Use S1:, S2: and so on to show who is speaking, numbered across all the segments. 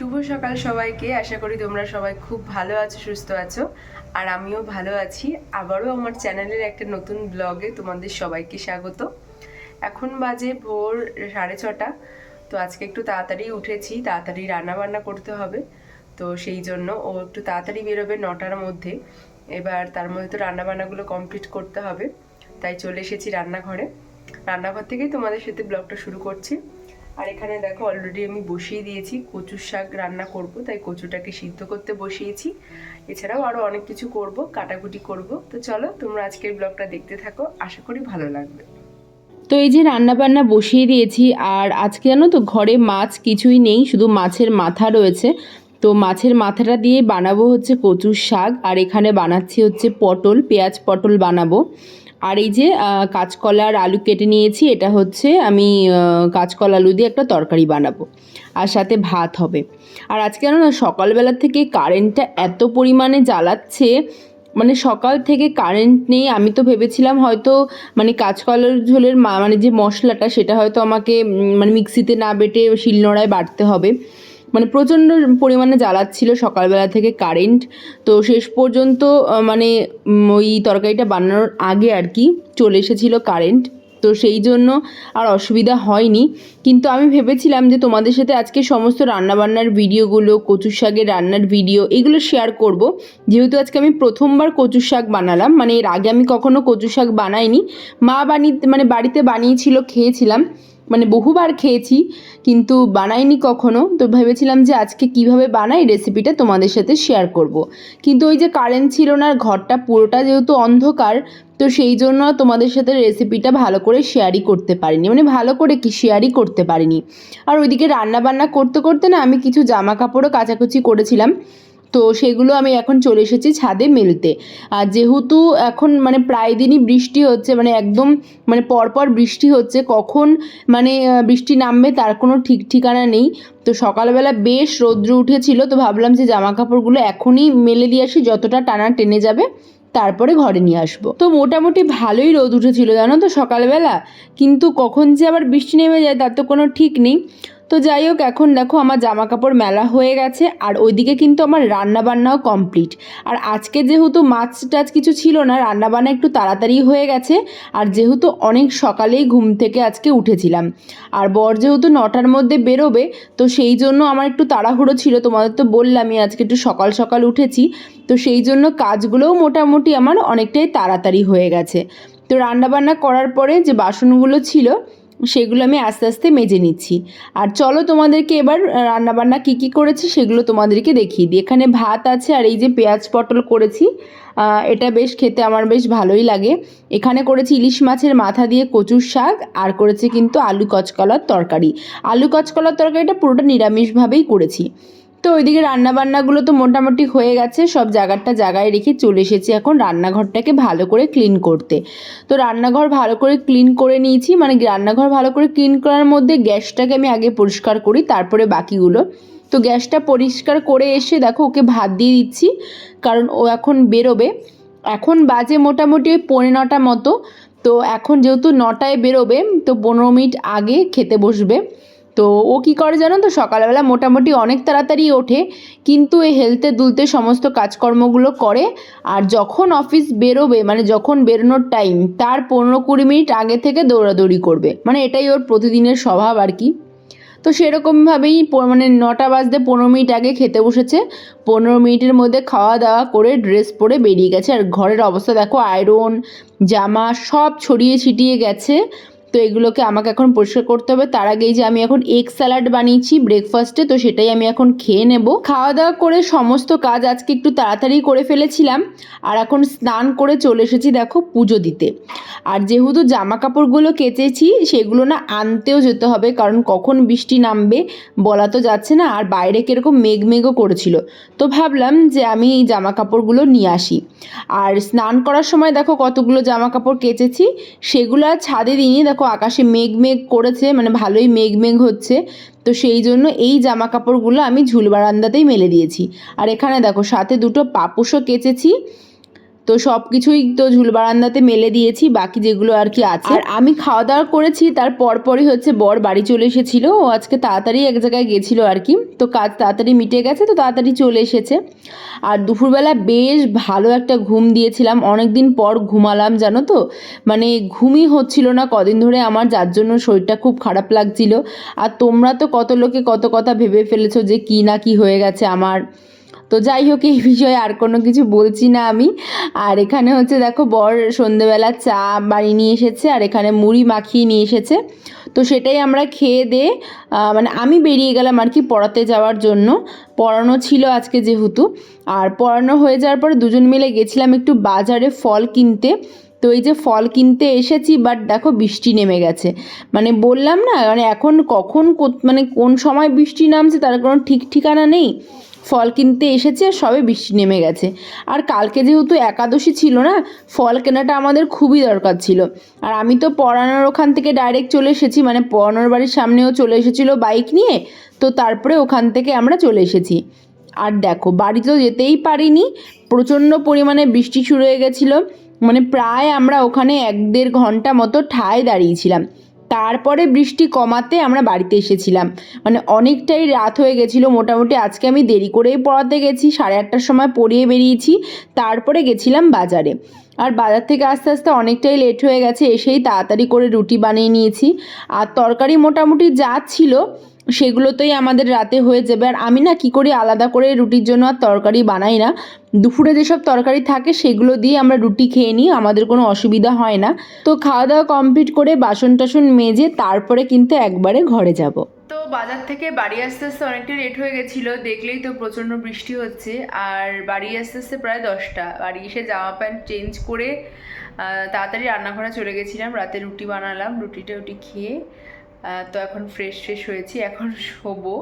S1: শুভ সকাল সবাইকে। আশা করি তোমরা সবাই খুব ভালো আছো, সুস্থ আছো। আর আমিও ভালো আছি। আবারও আমার চ্যানেলের একটা নতুন ব্লগে তোমাদের সবাইকে স্বাগত। এখন বাজে ভোর সাড়ে ছটা। তো আজকে একটু তাড়াতাড়ি উঠেছি, তাড়াতাড়ি রান্না বান্না করতে হবে। তো সেই জন্য ও একটু তাড়াতাড়ি বেরোবে নটার মধ্যে। এবার তার মধ্যে তো রান্না বান্নাগুলো কমপ্লিট করতে হবে। তাই চলে এসেছি রান্নাঘরে। রান্নাঘর থেকেই তোমাদের সাথে ব্লগটা শুরু করছি। আর এখানে দেখো অলরেডি আমি বসিয়ে দিয়েছি কচুর শাক রান্না করব, তাই কচুটাকে সিদ্ধ করতে বসিয়েছি। এছাড়াও আরও অনেক কিছু করব, কাটাকুটি করব। তো চলো, তোমরা আজকের ব্লগটা দেখতে থাকো, আশা করি ভালো লাগবে।
S2: তো এই যে রান্না বান্না বসিয়ে দিয়েছি, আর আজকে জানো তো ঘরে মাছ কিছুই নেই, শুধু মাছের মাথা রয়েছে। তো মাছের মাথাটা দিয়ে বানাবো হচ্ছে কচুর শাক, আর এখানে বানাচ্ছি হচ্ছে পটল, পেঁয়াজ পটল বানাবো। আর এই যে কাঁচকলার আলু কেটে নিয়েছি, এটা হচ্ছে আমি কাঁচকলা আলু দিয়ে একটা তরকারি বানাবো। আর সাথে ভাত হবে। আর আজকে জানো না, সকালবেলা থেকে কারেন্টটা এত পরিমাণে জ্বালাচ্ছে মানে সকাল থেকে কারেন্ট নেই, আমি তো ভেবেছিলাম হয়তো মানে কাঁচকলার ঝোলের মানে যে মশলাটা, সেটা হয়তো আমাকে মানে মিক্সিতে না বেটে শিলনোড়ায় বাটতে হবে। মানে প্রচণ্ড পরিমাণে জ্বালাচ্ছিল সকালবেলা থেকে কারেন্ট। তো শেষ পর্যন্ত মানে ওই তরকারিটা বানানোর আগে আর কি চলে এসেছিল কারেন্ট। তো সেই জন্য আর অসুবিধা হয়নি। কিন্তু আমি ভেবেছিলাম যে তোমাদের সাথে আজকে সমস্ত রান্নাবান্নার ভিডিওগুলো, কচুর শাকের রান্নার ভিডিও এগুলো শেয়ার করব। যেহেতু আজকে আমি প্রথমবার কচুর শাক বানালাম মানে এর আগে আমি কখনো কচুর শাক বানাইনি। মা বানিয়ে মানে বাড়িতে বানিয়েছিল, খেয়েছিলাম। মানে বহুবার খেয়েছি, কিন্তু বানাইনি কখনো। তো ভেবেছিলাম যে আজকে কীভাবে বানাই রেসিপিটা তোমাদের সাথে শেয়ার করব। কিন্তু ওই যে কারেন্ট ছিল না ঘরটা পুরোটা যেহেতু অন্ধকার, তো সেই জন্য তোমাদের সাথে রেসিপিটা ভালো করে শেয়ারই করতে পারিনি। মানে ভালো করে কি শেয়ারই করতে পারিনি। আর ওইদিকে রান্না বান্না করতে করতে না আমি কিছু জামা কাপড়ও কাচাকুচি করেছিলাম। তো সেগুলো আমি এখন চলে এসেছি ছাদে মেলতে। আর যেহেতু এখন মানে প্রায় দিনই বৃষ্টি হচ্ছে মানে একদম মানে পরপর বৃষ্টি হচ্ছে, কখন মানে বৃষ্টি নামবে তার কোনো ঠিক ঠিকানা নেই। তো সকালবেলা বেশ রৌদ্র উঠেছিল, তো ভাবলাম যে জামা কাপড়গুলো এখনই মেলে দিয়ে আসি, যতটা টানা টেনে যাবে তারপরে ঘরে নিয়ে আসব। তো মোটামুটি ভালোই রোদ উঠেছিল, জানো তো সকালবেলা। কিন্তু কখন যে আবার বৃষ্টি নেমে যায় তার তো কোনো ঠিক নেই। তো যাই হোক, এখন দেখো আমার জামা কাপড় মেলা হয়ে গেছে আর ওইদিকে কিন্তু আমার রান্না বান্নাও কমপ্লিট। আর আজকে যেহেতু মাছ টাছ কিছু ছিল না রান্না বান্না একটু তাড়াতাড়ি হয়ে গেছে আর যেহেতু অনেক সকালেই ঘুম থেকে আজকে উঠেছিলাম। আর বর যেহেতু নটার মধ্যে বেরোবে, তো সেই জন্য আমার একটু তাড়াহুড়ো ছিল, তোমাদের তো বললামই আজকে একটু সকাল সকাল উঠেছি, তো সেই জন্য কাজগুলোও মোটামুটি আমার অনেকটাই তাড়াতাড়ি হয়ে গেছে। তো রান্নাবান্না করার পরে যে বাসনগুলো ছিল সেগুলো আমি আস্তে আস্তে মেজে নিচ্ছি। আর চলো তোমাদেরকে এবার রান্নাবান্না কী কী করেছি সেগুলো তোমাদেরকে দেখিয়ে দিই। এখানে ভাত আছে আর এই যে পেঁয়াজ পটল করেছি এটা বেশ খেতে আমার বেশ ভালোই লাগে। এখানে করেছি ইলিশ মাছের মাথা দিয়ে কচুর শাক, আর করেছি কিন্তু আলু কচকলার তরকারি। আলু কচকলার তরকারিটা পুরোটা নিরামিষভাবেই করেছি। তো ওইদিকে রান্নাবান্নাগুলো তো মোটামুটি হয়ে গেছে। সব জায়গাটা জায়গায় রেখে চলে এসেছি এখন রান্নাঘরটাকে ভালো করে ক্লিন করতে। তো রান্নাঘর ভালো করে ক্লিন করে নিয়েছি। মানে রান্নাঘর ভালো করে ক্লিন করার মধ্যে গ্যাসটাকে আমি আগে পরিষ্কার করি, তারপরে বাকিগুলো। তো গ্যাসটা পরিষ্কার করে এসে দেখো ওকে ভাত দিয়ে দিচ্ছি, কারণ ও এখন বেরোবে। এখন বাজে মোটামুটি পৌনে নটা মতো। তো এখন যেহেতু নটায় বেরোবে, তো পনেরো মিনিট আগে খেতে বসবে। তো ও কি করে জানো তো? সকালবেলা মোটামুটি অনেক তাড়াতাড়ি ওঠে, কিন্তু এই হেলতে দুলতে সমস্ত কাজকর্মগুলো করে আর যখন অফিস বেরোবে মানে যখন বেরোনোর টাইম তার পনেরো কুড়ি মিনিট আগে থেকে দৌড়াদৌড়ি করবে। মানে এটাই ওর প্রতিদিনের স্বভাব আর কি। তো সেরকমভাবেই মানে নটা বাজতে পনেরো মিনিট আগে খেতে বসেছে। পনেরো মিনিটের মধ্যে খাওয়া দাওয়া করে ড্রেস পরে বেরিয়ে গেছে। আর ঘরের অবস্থা দেখো আয়রন জামা সব ছড়িয়ে ছিটিয়ে গেছে। তো এগুলোকে আমাকে এখন পরিষ্কার করতে হবে। তার আগেই যে আমি এখন এগ স্যালাড বানিয়েছি ব্রেকফাস্টে তো সেটাই আমি এখন খেয়ে নেব। খাওয়া দাওয়া করে সমস্ত কাজ আজকে একটু তাড়াতাড়ি করে ফেলেছিলাম। আর এখন স্নান করে চলে এসেছি দেখো পুজো দিতে। আর যেহেতু জামা কাপড়গুলো কেচেছি, সেগুলো না আনতেও যেতে হবে, কারণ কখন বৃষ্টি নামবে বলা তো যাচ্ছে না। আর বাইরে কীরকম মেঘ মেঘও করেছিল। তো ভাবলাম যে আমি এই জামা কাপড়গুলো নিয়ে আসি। আর স্নান করার সময় দেখো কতগুলো জামা কাপড় কেচেছি, সেগুলো আর ছাদে দিইনি। দেখো আকাশে মেঘ মেঘ করেছে মানে ভালোই মেঘ মেঘ হচ্ছে। তো সেই জন্য এই জামা কাপড়গুলো আমি ঝুল বারান্দাতেই মেলে দিয়েছি। আর এখানে দেখো সাথে দুটো পাপুসও কেচেছি। তো সব কিছুই তো ঝুল বারান্দাতে মেলে দিয়েছি, বাকি যেগুলো আর কি আছে। আর আমি খাওয়া দাওয়া করেছি, তার পরপরই হচ্ছে বর বাড়ি চলে এসেছিল। ও আজকে তাড়াতাড়ি এক জায়গায় গেছিল আর কি। তো কাজ তাড়াতাড়ি মিটে গেছে, তো তাড়াতাড়ি চলে এসেছে। আর দুপুরবেলা বেশ ভালো একটা ঘুম দিয়েছিলাম। অনেক দিন পর ঘুমালাম, জানো তো? মানে ঘুমই হচ্ছিল না, কদিন ধরে আমার, যার জন্য শরীরটা খুব খারাপ লাগছিল। আর তোমরা তো কত লোকে কত কথা ভেবে ফেলেছো যে কি না কি হয়ে গেছে আমার। তো যাই হোক, এই বিষয়ে আর কোনো কিছু বলছি না আমি। আর এখানে হচ্ছে দেখো, বর সন্ধেবেলা চা বাড়ি নিয়ে এসেছে, আর এখানে মুড়ি মাখিয়ে নিয়ে এসেছে। তো সেটাই আমরা খেয়ে দিয়ে মানে আমি বেরিয়ে গেলাম আর কি পড়াতে যাওয়ার জন্য। পড়ানো ছিল আজকে যেহেতু। আর পড়ানো হয়ে যাওয়ার পরে দুজন মিলে গেছিলাম একটু বাজারে ফল কিনতে। তো এই যে ফল কিনতে এসেছি বাট দেখো বৃষ্টি নেমে গেছে। মানে বললাম না মানে এখন কখন মানে কোন সময় বৃষ্টি নামছে তার কোনো ঠিক ঠিকানা নেই। ফল কিনতে এসেছি আর সবে বৃষ্টি নেমে গেছে। আর কালকে যেহেতু একাদশী ছিল না, ফল কেনাটা আমাদের খুবই দরকার ছিল। আর আমি তো পড়ানোর ওখান থেকে ডাইরেক্ট চলে এসেছি মানে পড়ানোর বাড়ির সামনেও চলে এসেছিল বাইক নিয়ে, তো তারপরে ওখান থেকে আমরা চলে এসেছি। আর দেখো, বাড়ি তো যেতেই পারিনি, প্রচণ্ড পরিমাণে বৃষ্টি শুরু হয়ে গেছিল মানে প্রায় আমরা ওখানে এক দেড় ঘণ্টা মতো ঠায় দাঁড়িয়েছিলাম তারপরে বৃষ্টি কমাতে আমরা বাড়িতে এসেছিলাম। মানে অনেকটাই রাত হয়ে গেছিল, মোটামুটি আজকে আমি দেরি করেই পড়াতে গেছি, সাড়ে আটটার সময় পড়িয়ে বেরিয়েছি, তারপরে গেছিলাম বাজারে। আর বাজার থেকে আস্তে আস্তে অনেকটাই লেট হয়ে গেছে, এসেই তাড়াতাড়ি করে রুটি বানিয়ে নিয়েছি। আর তরকারি মোটামুটি যা ছিল সেগুলোতেই আমাদের রাতে হয়ে যাবে। আর আমি না কী করি, আলাদা করে রুটির জন্য আর তরকারি বানাই না। দুপুরে যেসব তরকারি থাকে, সেগুলো দিয়ে আমরা রুটি খেয়ে নিই, আমাদের কোনো অসুবিধা হয় না। তো খাওয়া দাওয়া কমপ্লিট করে বাসন টাসন মেজে তারপরে কিন্তু একবারে ঘরে যাব।
S1: তো বাজার থেকে বাড়ি আসতে আসতে অনেকটা লেট হয়ে গেছিল, দেখলেই তো প্রচণ্ড বৃষ্টি হচ্ছে। আর বাড়ি আসতে আসতে প্রায় দশটা। বাড়ি এসে জামা প্যান্ট চেঞ্জ করে তাড়াতাড়ি রান্নাঘরে চলে গেছিলাম, রাতে রুটি বানালাম, রুটিটা রুটি খেয়ে তো এখন ফ্রেশ ফ্রেশ হয়েছি, এখন শোবো।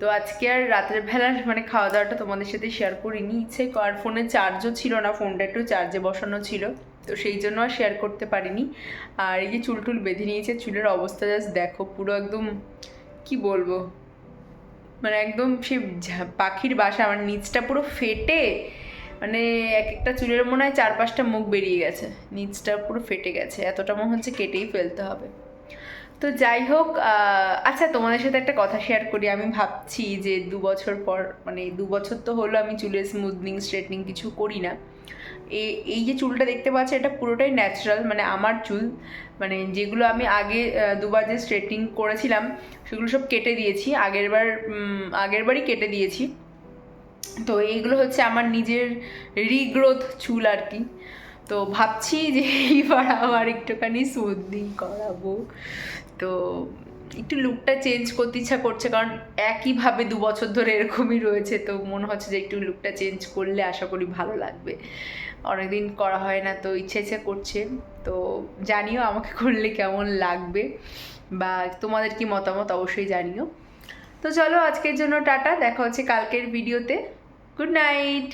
S1: তো আজকে আর রাতের বেলার মানে খাওয়া দাওয়াটা তোমাদের সাথে শেয়ার করিনি। ইচ্ছে আর ফোনে চার্জও ছিল না ফোনটা একটু চার্জে বসানো ছিল। তো সেই জন্য আর শেয়ার করতে পারিনি। আর এই যে চুল টুল বেঁধে নিয়েছে, চুলের অবস্থা জাস্ট দেখো, পুরো একদম কি বলব? মানে একদম সে পাখির বাসা আমার নিচটা পুরো ফেটে মানে এক একটা চুলের মনে হয় চার পাঁচটা মুখ বেরিয়ে গেছে। নিচটা পুরো ফেটে গেছে, এতটা মনে হচ্ছে কেটেই ফেলতে হবে। তো যাই হোক আচ্ছা তোমাদের সাথে একটা কথা শেয়ার করি। আমি ভাবছি যে দু বছর পর মানে দু বছর তো হলো আমি চুলের স্মুথনিং স্ট্রেটনিং কিছু করি না। এই যে চুলটা দেখতে পাচ্ছি এটা পুরোটাই ন্যাচারাল মানে আমার চুল। মানে যেগুলো আমি আগে দুবার যে স্ট্রেটনিং করেছিলাম সেগুলো সব কেটে দিয়েছি। আগের বার উম, আগের বারই কেটে দিয়েছি। তো এইগুলো হচ্ছে আমার নিজের রিগ্রোথ চুল আর কি। তো ভাবছি যে এইবার আবার একটুখানি স্মুথনিং করাবো। তো একটু লুকটা চেঞ্জ করতে ইচ্ছা করছে, কারণ একইভাবে দু বছর ধরে এরকমই রয়েছে, তো মনে হচ্ছে যে একটু লুকটা চেঞ্জ করলে আশা করি ভালো লাগবে। অনেকদিন করা হয় না, তো ইচ্ছে ইচ্ছা করছে, তো জানিও আমাকে করলে কেমন লাগবে, বা তোমাদের কি মতামত অবশ্যই জানিও। তো চলো আজকের জন্য টাটা, দেখা হচ্ছে কালকের ভিডিওতে গুড নাইট